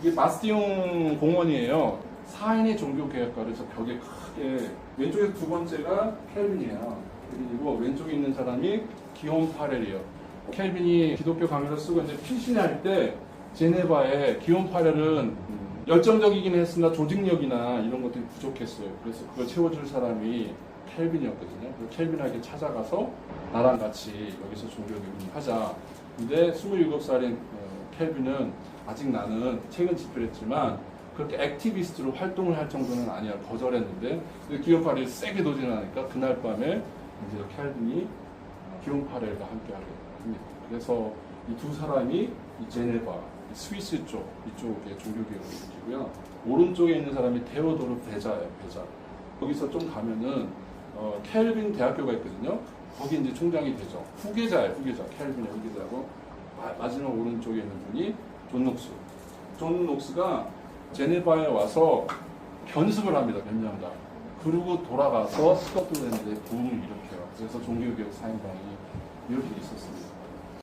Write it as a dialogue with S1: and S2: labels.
S1: 이게 마스티용 공원이에요. 4인의 종교개혁가를 저 벽에 크게 왼쪽에 두 번째가 켈빈이에요. 켈빈이고 왼쪽에 있는 사람이 기욤 파렐이에요. 켈빈이 기독교 강의를 쓰고 이제 피신할 때 제네바에 기욤 파렐은 음, 열정적이긴 했으나 조직력이나 이런 것들이 부족했어요. 그래서 그걸 채워줄 사람이 켈빈이었거든요. 켈빈에게 찾아가서 나랑 같이 여기서 종교 교육을 하자. 근데 27살인 켈빈은 아직 나는 최근 집필했지만 그렇게 액티비스트로 활동을 할 정도는 아니야 거절했는데 기욤파렐이 세게 도전하니까 그날 밤에 이제 켈빈이 기욤파렐과 함께하게 됩니다. 그래서 이 두 사람이 이 제네바 이 스위스 쪽 이쪽에 종교개혁을 일으키고요. 오른쪽에 있는 사람이 테오도르 베자예요. 베자. 거기서 좀 가면은 어, 켈빈 대학교가 있거든요. 거기 이제 총장이 되죠. 후계자예요. 후계자. 켈빈의 후계자고 마- 마지막 오른쪽에 있는 분이 존 녹스. 존 녹스가 제네바에 와서 견습을 합니다. 몇 년간. 그리고 돌아가서 스코틀랜드에 부흥을 일으켜요. 그래서 종교개혁 사인방이 이렇게 있었습니다.